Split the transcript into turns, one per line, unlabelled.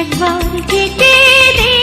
একবার কেটে দে।